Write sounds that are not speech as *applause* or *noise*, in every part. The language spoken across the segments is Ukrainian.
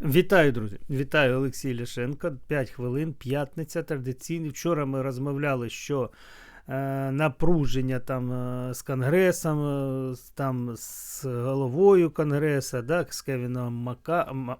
Вітаю, друзі! Вітаю Олексій Ляшенко. 5 хвилин, п'ятниця традиційний. Вчора ми розмовляли, що е, напруження там е, з Конгресом, е, там з головою Конгреса, да, з Кевіном Мака, М-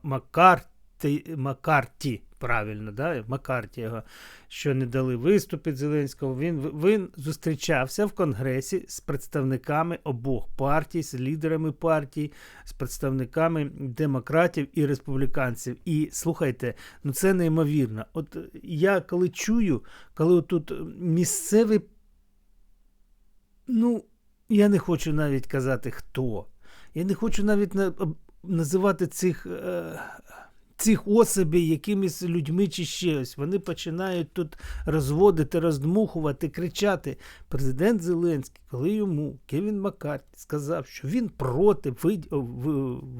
Маккарті, правильно, да, Маккарті його, що не дали виступити Зеленського. Він, він зустрічався в Конгресі з представниками обох партій, з лідерами партій, з представниками демократів і республіканців. І слухайте, ну це неймовірно. От я коли чую, коли тут місцевий, ну, я не хочу навіть казати хто. Я не хочу навіть називати цих. Е, Цих особей якимись людьми чи щось. Вони починають тут розводити, роздмухувати, кричати. Президент Зеленський, коли йому Кевін Маккарті сказав, що він проти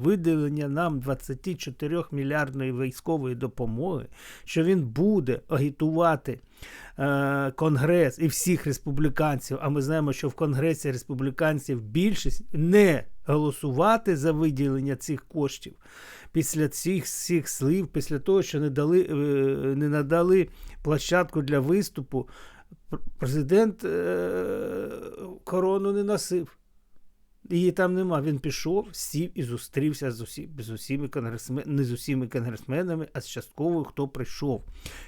виділення нам 24 мільярдної військової допомоги, що він буде агітувати е, Конгрес і всіх республіканців, а ми знаємо, що в Конгресі республіканців більшість не голосувати за виділення цих коштів. Після цих всіх слів, після того, що не дали, е, не надали площадку для виступу, президент е, корону не носив. Її там нема. Він пішов, сів і зустрівся з, усі, з усіма конгресменами, не з усіма конгресменами, а з частково, хто прийшов.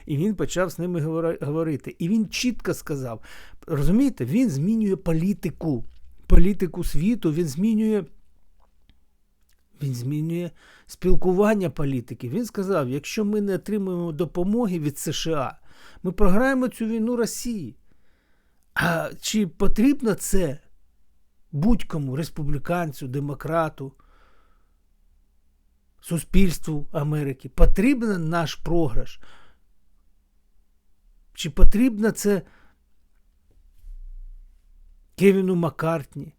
І він почав з ними говорити. І він чітко сказав: розумієте, він змінює політику, політику світу, він змінює. Він змінює спілкування політики. Він сказав: якщо ми не отримуємо допомоги від США, ми програємо цю війну Росії. А чи потрібно це будь-кому, республіканцю, демократу, суспільству Америки? Потрібен наш програш? Чи потрібно це Кевіну Маккартні?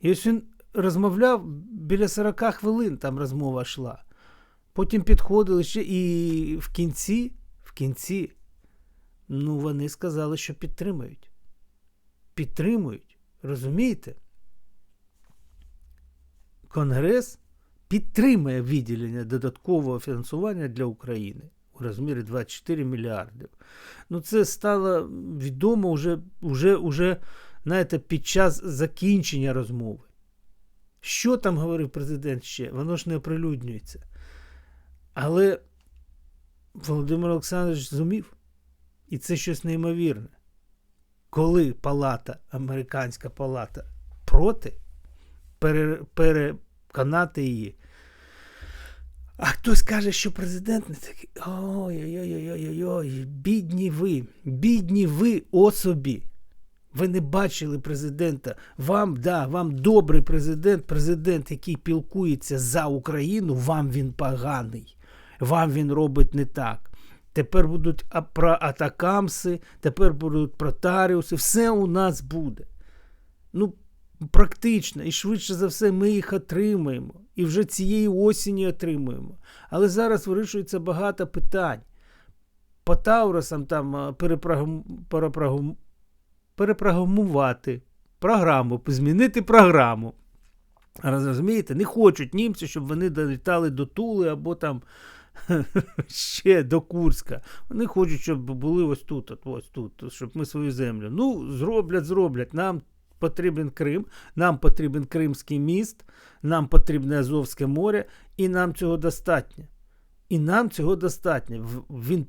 І ось він розмовляв біля 40 хвилин, там розмова йшла. Потім підходили ще і в кінці, в кінці, ну, вони сказали, що підтримують. Підтримують. Розумієте? Конгрес підтримує виділення додаткового фінансування для України у розмірі 24 мільярдів. Ну, це стало відомо вже, вже, вже знаєте, під час закінчення розмови. Що там говорив президент ще? Воно ж не оприлюднюється. Але Володимир Олександрович зумів. І це щось неймовірне. Коли палата, американська палата проти, пере, переконати її. А хтось каже, що президент не такий. Ой-ой-ой-ой-ой, бідні ви, бідні ви особі. Ви не бачили президента. Вам, да, вам добрий президент, президент, який пілкується за Україну, вам він поганий. Вам він робить не так. Тепер будуть про атакамси, тепер будуть протаріуси, все у нас буде. Ну, практично, і швидше за все, ми їх отримаємо. І вже цієї осені отримуємо. Але зараз вирішується багато питань. По Тауросам там перепрограм- перепрограмувати програму, змінити програму. Розумієте, не хочуть німці, щоб вони долітали до Тули або там *laughs* ще до Курська. Вони хочуть, щоб були ось тут, от, ось тут, щоб ми свою землю. Ну, зроблять, зроблять. Нам потрібен Крим, нам потрібен Кримський міст, нам потрібне Азовське море, і нам цього достатньо. І нам цього достатньо. Він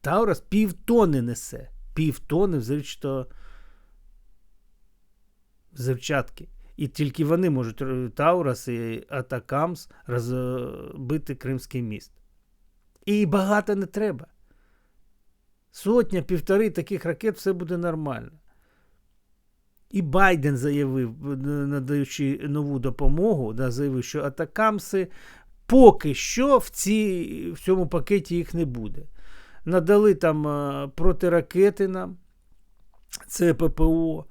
Таурас півтони несе. Півтони взривчатого взривчатки. І тільки вони можуть Таурас і Атакамс розбити Кримський міст. І багато не треба. Сотня, півтори таких ракет все буде нормально. І Байден заявив, надаючи нову допомогу, заявив, що Атакамси поки що в, ці, в цьому пакеті їх не буде. Надали там е, протиракети нам, це ППО,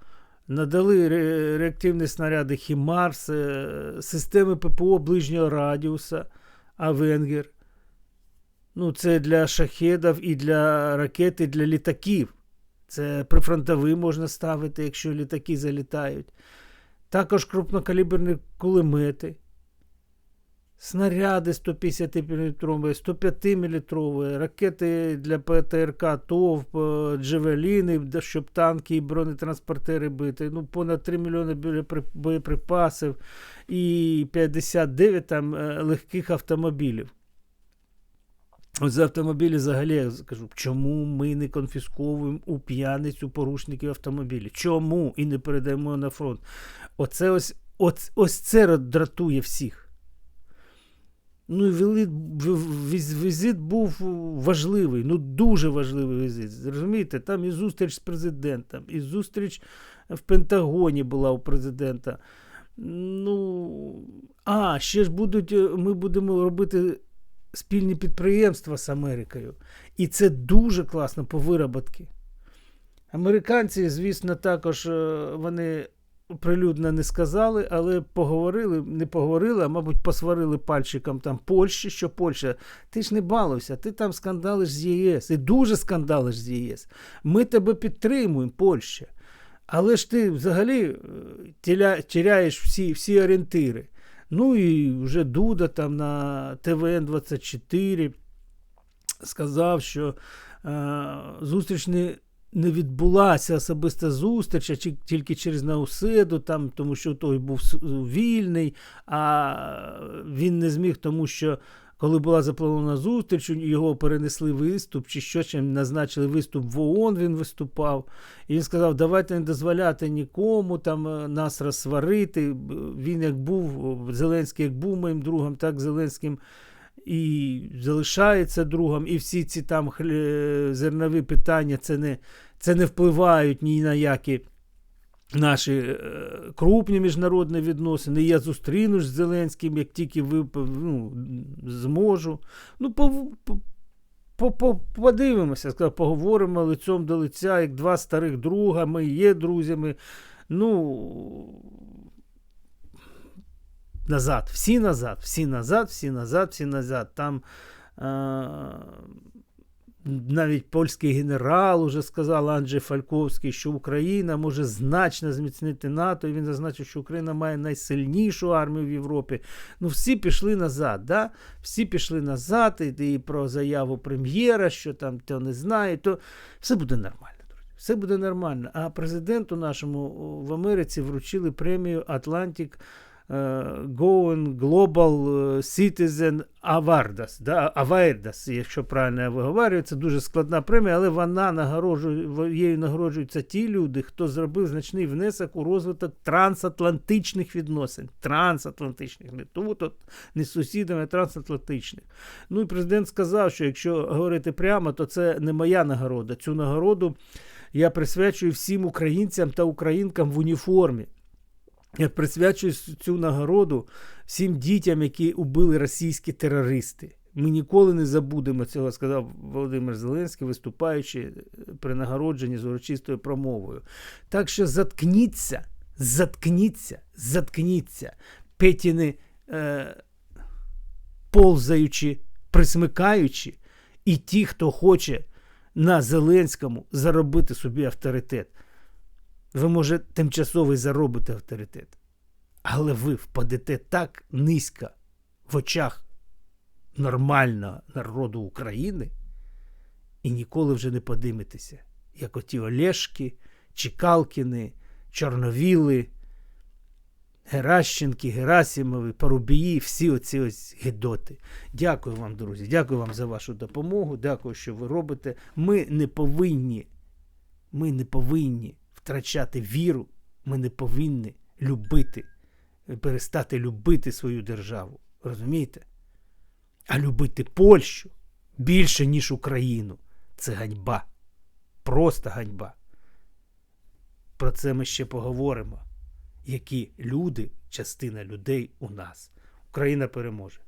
надали реактивні снаряди Хімарс, е, системи ППО ближнього радіуса, Авенгер. Ну, це для шахедів і для ракет, і для літаків. Це прифронтовий можна ставити, якщо літаки залітають. Також крупнокаліберні кулемети. снаряди 150 мм, 105 мм, ракети для ПТРК ТОВ, Джевеліни, щоб танки і бронетранспортери бити. Ну, понад 3 мільйони боєприпасів і 59 там е, легких автомобілів. За автомобілі взагалі я скажу, чому ми не конфісковуємо у п'яниць у порушників автомобілі? Чому і не передаємо на фронт? Оце ось, ось, ось це дратує всіх. Ну і візит, візит був важливий, ну дуже важливий візит. Розумієте, там і зустріч з президентом, і зустріч в Пентагоні була у президента. Ну, а, ще ж будуть, е, ми будемо робити спільні підприємства з Америкою. І це дуже класно по вироботки. Американці, звісно, також е, вони прилюдно не сказали, але поговорили, не поговорили, а мабуть, посварили пальчиком там Польщі, що Польща, ти ж не балуйся, ти там скандалиш з ЄС, і дуже скандалиш з ЄС. Ми тебе підтримуємо, Польща. Але ж ти взагалі е, тіряєш всі, всі орієнтири. Ну і вже Дуда там на ТВН-24 сказав, що е, зустріч не, не відбулася особиста зустріч, а тільки через Науседу, там, тому що той був вільний, а він не зміг, тому що. Коли була запланована зустріч, його перенесли виступ, чи що чим назначили виступ в ООН, він виступав. І він сказав: давайте не дозволяти нікому там е, нас розсварити. Він як був, Зеленський як був моїм другом, так Зеленським і залишається другом. І всі ці там зернові питання це не, це не впливають ні на які. Наші е, крупні міжнародні відносини. Я зустрінусь з Зеленським, як тільки ну, зможу. Ну, по, по, по, по, подивимося, поговоримо лицем до лиця, як два старих друга, ми є друзями. Ну, назад, всі назад, всі назад, всі назад, всі назад. Там е, навіть польський генерал уже сказав Анджей Фальковський, що Україна може значно зміцнити НАТО. І він зазначив, що Україна має найсильнішу армію в Європі. Ну, всі пішли назад. Да? Всі пішли назад, і, і про заяву прем'єра, що там то не знає, то все буде нормально. Все буде нормально. А президенту нашому в Америці вручили премію е, Going Global е, Citizen Awards, да, Awards, якщо правильно я виговорюю, це дуже складна премія, але вона нагороджує, її нагороджуються ті люди, хто зробив значний внесок у розвиток трансатлантичних відносин. Трансатлантичних, не тут от, не з сусідами, а трансатлантичних. Ну і президент сказав, що якщо говорити прямо, то це не моя нагорода. Цю нагороду я присвячую всім українцям та українкам в уніформі. Я присвячую цю нагороду всім дітям, які убили російські терористи. Ми ніколи не забудемо цього, сказав Володимир Зеленський, виступаючи при нагородженні з урочистою промовою. Так що заткніться, заткніться, заткніться, Петіни е, ползаючи, присмикаючи, і ті, хто хоче на Зеленському заробити собі авторитет. Ви, може, тимчасово й заробите авторитет, але ви впадете так низько в очах нормального народу України і ніколи вже не подиметеся, як оті Олешки, Чекалкіни, Чорновіли, Геращенки, Герасімови, Парубії, всі оці ось гидоти. Дякую вам, друзі. Дякую вам за вашу допомогу. Дякую, що ви робите. Ми не повинні, ми не повинні втрачати віру. Ми не повинні любити, перестати любити свою державу. Розумієте? А любити Польщу більше, ніж Україну. Це ганьба. Просто ганьба. Про це ми ще поговоримо. Які люди, частина людей у нас. Україна переможе.